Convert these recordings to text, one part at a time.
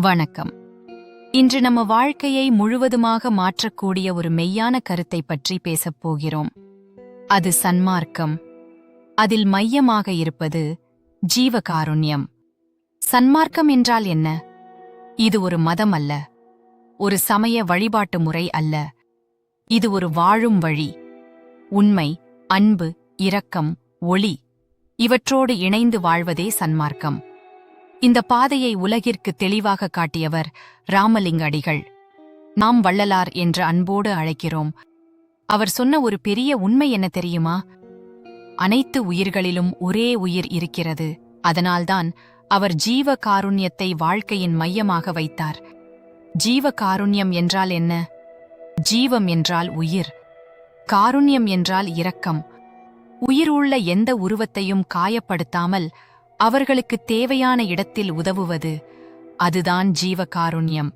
வணக்கம். இன்று நம்ம வாழ்க்கையை முழுவதுமாக மாற்றக்கூடிய ஒரு மெய்யான கருத்தை பற்றி பேசப் போகிறோம். அது சன்மார்க்கம். அதில் மையமாக இருப்பது ஜீவகாருண்யம். சன்மார்க்கம் என்றால் என்ன? இது ஒரு மதம் அல்ல. ஒரு சமய வழிபாட்டு முறை அல்ல. இது ஒரு வாழும் வழி. உண்மை அன்பு இரக்கம் ஒளி இவற்றோடு இணைந்து வாழ்வதே சன்மார்க்கம். இந்த பாதையை உலகிற்கு தெளிவாக காட்டியவர் ராமலிங்க அடிகள் நாம் வள்ளலார் என்று அன்போடு அழைக்கிறோம். அவர் சொன்ன ஒரு பெரிய உண்மை என்ன தெரியுமா? அனைத்து உயிர்களிலும் ஒரே உயிர் இருக்கிறது. அதனால்தான் அவர் ஜீவ காருண்யத்தை வாழ்க்கையின் மையமாக வைத்தார். ஜீவ காருண்யம் என்றால் என்ன? ஜீவம் என்றால் உயிர். காருண்யம் என்றால் இரக்கம். உயிர் உள்ள எந்த உருவத்தையும் காயப்படுத்தாமல் அவர்களுக்கு தேவையான இடத்தில் உதவுவது அதுதான் ஜீவகாருண்யம்.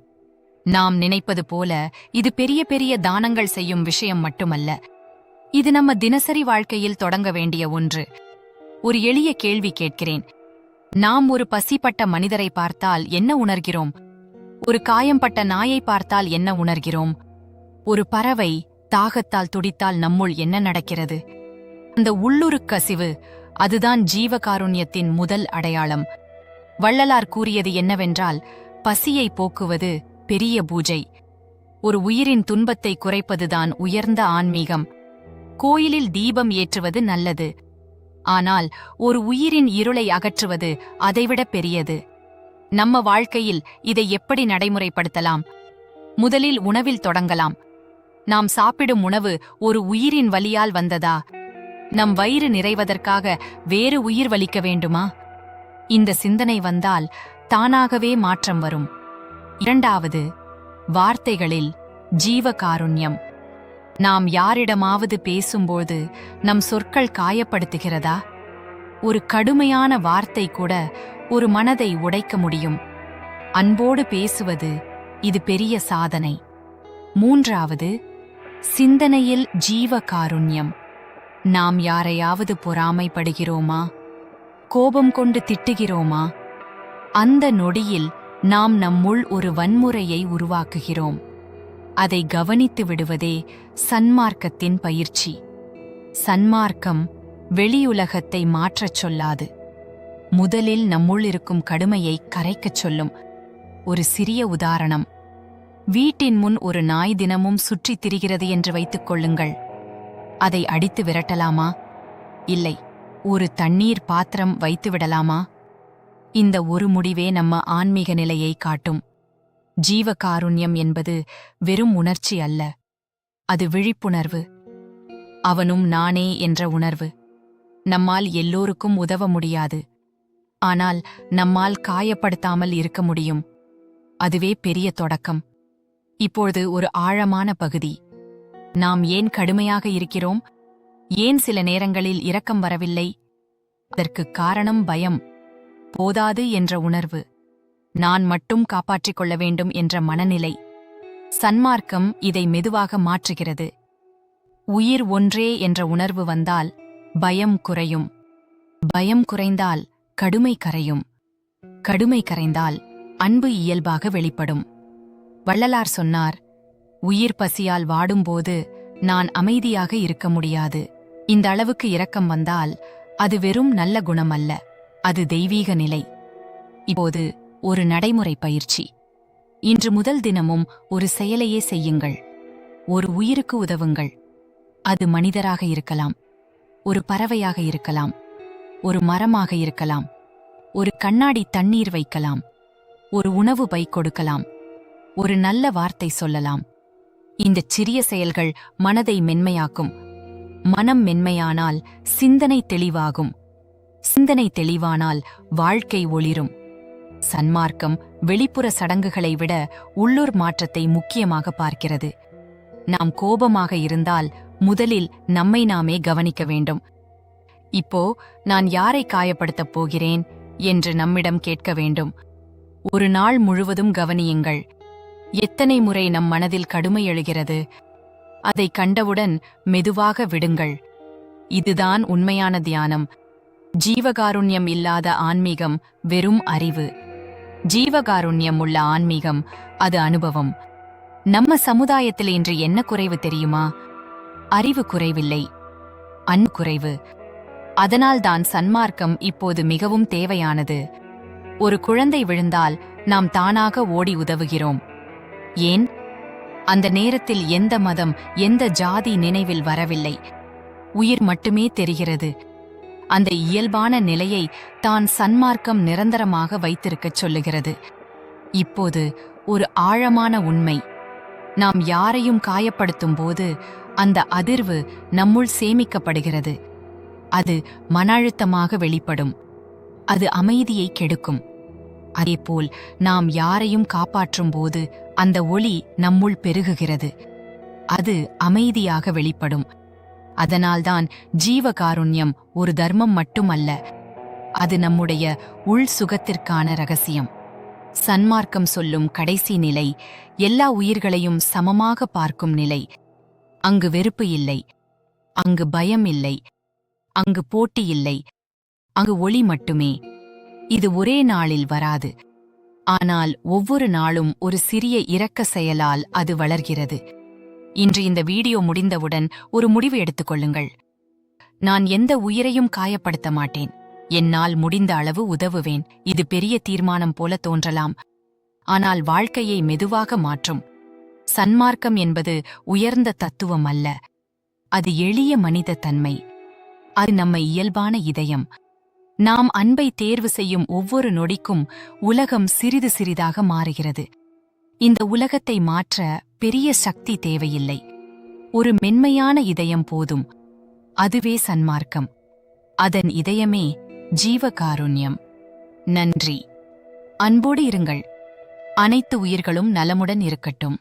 நாம் நினைப்பது போல இது பெரிய பெரிய தானங்கள் செய்யும் விஷயம் மட்டுமல்ல. இது நம்ம தினசரி வாழ்க்கையில் தொடங்க வேண்டிய ஒன்று. ஒரு எளிய கேள்வி கேட்கிறேன். நாம் ஒரு பசிப்பட்ட மனிதரை பார்த்தால் என்ன உணர்கிறோம்? ஒரு காயம்பட்ட நாயை பார்த்தால் என்ன உணர்கிறோம்? ஒரு பறவை தாகத்தால் துடித்தால் நம்முள் என்ன நடக்கிறது? அந்த உள்ளுருக் கசிவு அதுதான் ஜீவகாருண்யத்தின் முதல் அடையாளம். வள்ளலார் கூறியது என்னவென்றால் பசியை போக்குவது பெரிய பூஜை. ஒரு உயிரின் துன்பத்தை குறைப்பதுதான் உயர்ந்த ஆன்மீகம். கோயிலில் தீபம் ஏற்றுவது நல்லது. ஆனால் ஒரு உயிரின் இருளை அகற்றுவது அதைவிட பெரியது. நம்ம வாழ்க்கையில் இதை எப்படி நடைமுறைப்படுத்தலாம்? முதலில் உணவில் தொடங்கலாம். நாம் சாப்பிடும் உணவு ஒரு உயிரின் வலியால் வந்ததா? நம் வயிறு நிறைவதற்காக வேறு உயிர் வலிக்க வேண்டுமா? இந்த சிந்தனை வந்தால் தானாகவே மாற்றம் வரும். இரண்டாவது வார்த்தைகளில் ஜீவகாருண்யம். நாம் யாரிடமாவது பேசும்போது நம் சொற்கள் காயப்படுத்துகிறதா? ஒரு கடுமையான வார்த்தை கூட ஒரு மனதை உடைக்க முடியும். அன்போடு பேசுவது இது பெரிய சாதனை. மூன்றாவது சிந்தனையில் ஜீவ காருண்யம் நாம் யாரையாவது பொறாமைப்படுகிறோமா? கோபம் கொண்டு திட்டுகிறோமா? அந்த நொடியில் நாம் நம்முள் ஒரு வன்முறையை உருவாக்குகிறோம். அதை கவனித்து விடுவதே சன்மார்க்கத்தின் பயிற்சி. சன்மார்க்கம் வெளியுலகத்தை மாற்றச் சொல்லாது. முதலில் நம்முள் இருக்கும் கடுமையை கரைக்கச் சொல்லும். ஒரு சிறிய உதாரணம். வீட்டின் முன் ஒரு நாய் தினமும் சுற்றித் திரிகிறது என்று வைத்துக் கொள்ளுங்கள். அதை அடித்து விரட்டலாமா? இல்லை ஒரு தண்ணீர் பாத்திரம் வைத்து விடலாமா? இந்த ஒரு முடிவே நம்ம ஆன்மீக நிலையை காட்டும். ஜீவகாருண்யம் என்பது வெறும் உணர்ச்சி அல்ல. அது விழிப்புணர்வு. அவனும் நானே என்ற உணர்வு. நம்மால் எல்லோருக்கும் உதவ முடியாது. ஆனால் நம்மால் காயப்படுத்தாமல் இருக்க முடியும். அதுவே பெரிய தொடக்கம். இப்பொழுது ஒரு ஆழமான பகுதி. நாம் ஏன் கடுமையாக இருக்கிறோம்? ஏன் சில நேரங்களில் இரக்கம் வரவில்லை? அதற்கு காரணம் பயம். போதாது என்ற உணர்வு. நான் மட்டும் காப்பாற்றிக் கொள்ள வேண்டும் என்ற மனநிலை. சன்மார்க்கம் இதை மெதுவாக மாற்றுகிறது. உயிர் ஒன்றே என்ற உணர்வு வந்தால் பயம் குறையும். பயம் குறைந்தால் கடுமை கரையும். கடுமை கரைந்தால் அன்பு இயல்பாக வெளிப்படும். வள்ளலார் சொன்னார் உயிர் பசியால் வாடும்போது நான் அமைதியாக இருக்க முடியாது. இந்த அளவுக்கு இரக்கம் வந்தால் அது வெறும் நல்ல குணம் அல்ல அது தெய்வீக நிலை. இப்போது ஒரு நடைமுறை பயிற்சி. இன்று முதல் தினமும் ஒரு செயலையே செய்யுங்கள். ஒரு உயிருக்கு உதவுங்கள். அது மனிதராக இருக்கலாம். ஒரு பறவையாக இருக்கலாம். ஒரு மரமாக இருக்கலாம். ஒரு கண்ணாடி தண்ணீர் வைக்கலாம். ஒரு உணவு பை கொடுக்கலாம். ஒரு நல்ல வார்த்தை சொல்லலாம். இந்த சிறிய செயல்கள் மனதை மென்மையாக்கும். மனம் மென்மையானால் சிந்தனை தெளிவாகும். சிந்தனை தெளிவானால் வாழ்க்கை ஒளிரும். சன்மார்க்கம் வெளிப்புற சடங்குகளை விட உள்ளூர் மாற்றத்தை முக்கியமாக பார்க்கிறது. நாம் கோபமாக இருந்தால் முதலில் நம்மை நாமே கவனிக்க வேண்டும். இப்போ நான் யாரை காயப்படுத்தப் போகிறேன் என்று நம்மிடம் கேட்க வேண்டும். ஒரு நாள் முழுவதும் கவனியுங்கள். எத்தனை முறை நம் மனதில் கடுமை எழுகிறது? அதை கண்டவுடன் மெதுவாக விடுங்கள். இதுதான் உண்மையான தியானம். ஜீவகாருண்யம் இல்லாத ஆன்மீகம் வெறும் அறிவு. ஜீவகாருண்யம் உள்ள ஆன்மீகம் அது அனுபவம். நம்ம சமுதாயத்தில் இன்று என்ன குறைவு தெரியுமா? அறிவு குறைவில்லை. அன்பு குறைவு. அதனால்தான் சன்மார்க்கம் இப்போது மிகவும் தேவையானது. ஒரு குழந்தை விழுந்தால் நாம் தானாக ஓடி உதவுகிறோம். ஏன்? அந்த நேரத்தில் எந்த மதம் எந்த ஜாதி நினைவில் வரவில்லை. உயிர் மட்டுமே தெரிகிறது. அந்த இயல்பான நிலையை தான் சன்மார்க்கம் நிரந்தரமாக வைத்திருக்கச் சொல்லுகிறது. இப்போது ஒரு ஆழமான உண்மை. நாம் யாரையும் காயப்படுத்தும் போது அந்த அதிர்வு நம்முள் சேமிக்கப்படுகிறது. அது மன அழுத்தமாக வெளிப்படும். அது அமைதியை கெடுக்கும். அதேபோல் நாம் யாரையும் காப்பாற்றும் போது அந்த ஒளி நம்முள் பெருகுகிறது. அது அமைதியாக வெளிப்படும். அதனால்தான் ஜீவகாருண்யம் ஒரு தர்மம் மட்டுமல்ல அது நம்முடைய உள் சுகத்திற்கான ரகசியம். சன்மார்க்கம் சொல்லும் கடைசி நிலை எல்லா உயிர்களையும் சமமாக பார்க்கும் நிலை. அங்கு வெறுப்பு இல்லை அங்கு பயம் இல்லை அங்கு போட்டி இல்லை அங்கு ஒளி மட்டுமே. இது ஒரே நாளில் வராது. ஆனால் ஒவ்வொரு நாளும் ஒரு சிறிய இரக்க செயலால் அது வளர்கிறது. இன்று இந்த வீடியோ முடிந்தவுடன் ஒரு முடிவு எடுத்துக்கொள்ளுங்கள் நான் எந்த உயிரையும் காயப்படுத்த மாட்டேன். என்னால் முடிந்த அளவு உதவுவேன். இது பெரிய தீர்மானம் போல தோன்றலாம். ஆனால் வாழ்க்கையை மெதுவாக மாற்றும். சன்மார்க்கம் என்பது உயர்ந்த தத்துவம் அல்ல. அது எளிய மனித தன்மை அது நம்ம இயல்பான இதயம். நாம் அன்பை தேர்வு செய்யும் ஒவ்வொரு நொடிக்கும் உலகம் சிறிது சிறிதாக மாறுகிறது. இந்த உலகத்தை மாற்ற பெரிய சக்தி தேவையில்லை. ஒரு மென்மையான இதயம் போதும். அதுவே சன்மார்க்கம். அதன் இதயமே ஜீவகாருண்யம். நன்றி. அன்போடு இருங்கள். அனைத்து உயிர்களும் நலமுடன் இருக்கட்டும்.